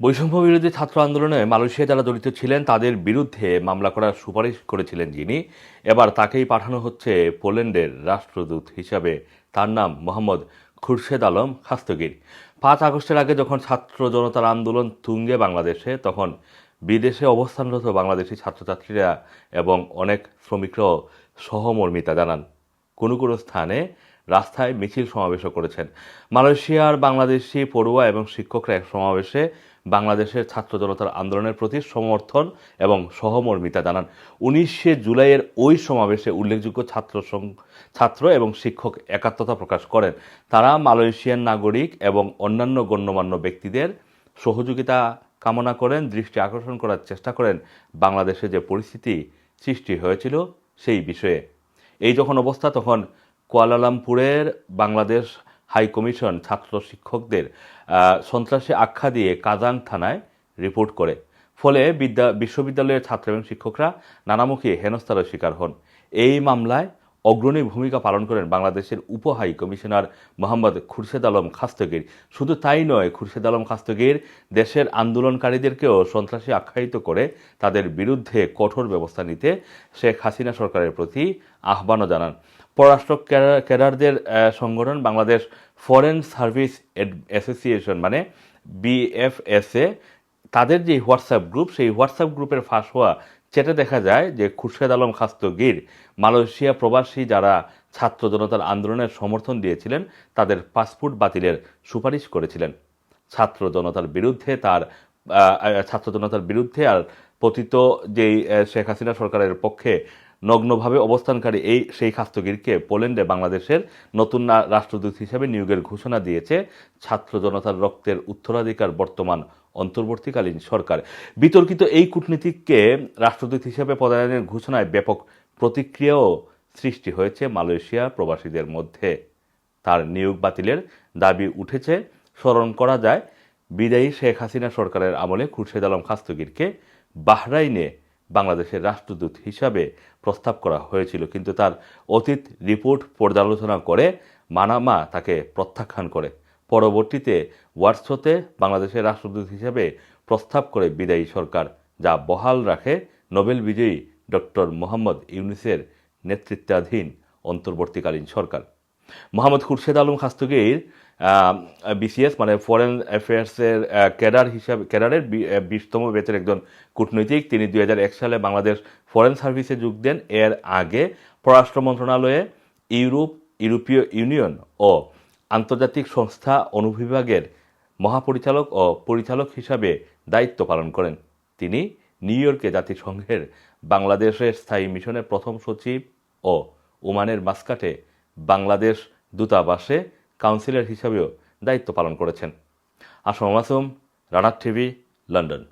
বৈষম্য বিরোধী ছাত্র আন্দোলনে মালয়েশিয়া যারা জড়িত ছিলেন, তাদের বিরুদ্ধে মামলা করার সুপারিশ করেছিলেন যিনি। এবার তাকেই পাঠানো হচ্ছে পোল্যান্ডের রাষ্ট্রদূত হিসাবে। তার নাম মোহাম্মদ খুরশেদ আলম খাস্তগির। পাঁচ আগস্টের আগে যখন ছাত্র জনতার আন্দোলন তুঙ্গে বাংলাদেশে, তখন বিদেশে অবস্থানরত বাংলাদেশি ছাত্রছাত্রীরা এবং অনেক শ্রমিকরাও সহমর্মিতা জানান। কোনো কোনো স্থানে রাস্তায় মিছিল সমাবেশও করেছেন। মালয়েশিয়ার বাংলাদেশি পড়ুয়া এবং শিক্ষকরা এক সমাবেশে বাংলাদেশের ছাত্র জনতার আন্দোলনের প্রতি সমর্থন এবং সহমর্মিতা জানান। উনিশে জুলাইয়ের ওই সমাবেশে উল্লেখযোগ্য ছাত্র ছাত্র এবং শিক্ষক একাত্মতা প্রকাশ করেন। তারা মালয়েশিয়ান নাগরিক এবং অন্যান্য গণ্যমান্য ব্যক্তিদের সহযোগিতা কামনা করেন, দৃষ্টি আকর্ষণ করার চেষ্টা করেন। বাংলাদেশে যে পরিস্থিতি সৃষ্টি হয়েছিল সেই বিষয়ে। এই যখন অবস্থা, তখন কুয়ালালামপুরের বাংলাদেশ হাই কমিশন ছাত্র শিক্ষকদের সন্ত্রাসে আখ্যা দিয়ে কাজাং থানায় রিপোর্ট করে। ফলে বিদ্যা বিশ্ববিদ্যালয়ের ছাত্র এবং শিক্ষকরা নানামুখী হেনস্থার শিকার হন। এই মামলায় অগ্রণী ভূমিকা পালন করেন বাংলাদেশের উপ হাই কমিশনার মোহাম্মদ খুরশেদ আলম খাস্তগির। শুধু তাই নয়, খুরশেদ আলম খাস্তগির দেশের আন্দোলনকারীদেরকেও সন্ত্রাসী আখ্যায়িত করে তাদের বিরুদ্ধে কঠোর ব্যবস্থা নিতে শেখ হাসিনা সরকারের প্রতি আহ্বানও জানান। পররাষ্ট্র ক্যাডার- ক্যাডারদের সংগঠন বাংলাদেশ ফরেন সার্ভিস অ্যাসোসিয়েশন মানে বিএফএসএ তাদের যে হোয়াটসঅ্যাপ গ্রুপ, সেই হোয়াটসঅ্যাপ গ্রুপের ফাঁস হওয়া চেটে দেখা যায় যে খুরশেদ আলম খাস্তগির মালয়েশিয়া প্রবাসী যারা ছাত্র জনতার আন্দোলনের সমর্থন দিয়েছিলেন, তাদের পাসপোর্ট বাতিলের সুপারিশ করেছিলেন। ছাত্র জনতার বিরুদ্ধে তার ছাত্র জনতার বিরুদ্ধে আর পতিত যেই শেখ হাসিনা সরকারের পক্ষে নগ্নভাবে অবস্থানকারী এই, সেই খাস্তগিরকে পোল্যান্ডে বাংলাদেশের নতুন রাষ্ট্রদূত হিসেবে নিয়োগের ঘোষণা দিয়েছে। ছাত্র জনতার রক্তের উত্তরাধিকার বর্তমান অন্তর্বর্তীকালীন সরকার। বিতর্কিত এই কূটনীতিককে রাষ্ট্রদূত হিসেবে পদায়নের ঘোষণায় ব্যাপক প্রতিক্রিয়াও সৃষ্টি হয়েছে মালয়েশিয়া প্রবাসীদের মধ্যে। তার নিয়োগ বাতিলের দাবি উঠেছে, স্মরণ করা যায়, বিদায়ী শেখ হাসিনা সরকারের আমলে খুরশেদ আলম খাস্তগিরকে বাহরাইনে বাংলাদেশের রাষ্ট্রদূত হিসাবে প্রস্তাব করা হয়েছিল। কিন্তু তার অতীত রিপোর্ট পর্যালোচনা করে মানামা তাকে প্রত্যাখ্যান করে। পরবর্তীতে ওয়ার্সতে বাংলাদেশের রাষ্ট্রদূত হিসাবে প্রস্তাব করে বিদায়ী সরকার, যা বহাল রাখে নোবেল বিজয়ী ডক্টর মোহাম্মদ ইউনিসের নেতৃত্বাধীন অন্তর্বর্তীকালীন সরকার। মোহাম্মদ খুরশেদ আলম খাস্তগির বিসিএস মানে ফরেন অ্যাফেয়ার্সের ক্যাডার হিসাবে, ক্যাডারের বিশতম ব্যাচের একজন কূটনৈতিক। তিনি দু হাজার এক সালে বাংলাদেশ ফরেন সার্ভিসে যোগ দেন। এর আগে পররাষ্ট্র মন্ত্রণালয়ে ইউরোপ, ইউরোপীয় ইউনিয়ন ও আন্তর্জাতিক সংস্থা অনুবিভাগের মহাপরিচালক ও পরিচালক হিসাবে দায়িত্ব পালন করেন। তিনি নিউ ইয়র্কে জাতিসংঘের বাংলাদেশের স্থায়ী মিশনের প্রথম সচিব ও ওমানের মাস্কাটে বাংলাদেশ দূতাবাসে কাউন্সিলর হিসাবেও দায়িত্ব পালন করেছেন। আসম মাসুম রানার টিভি, লন্ডন।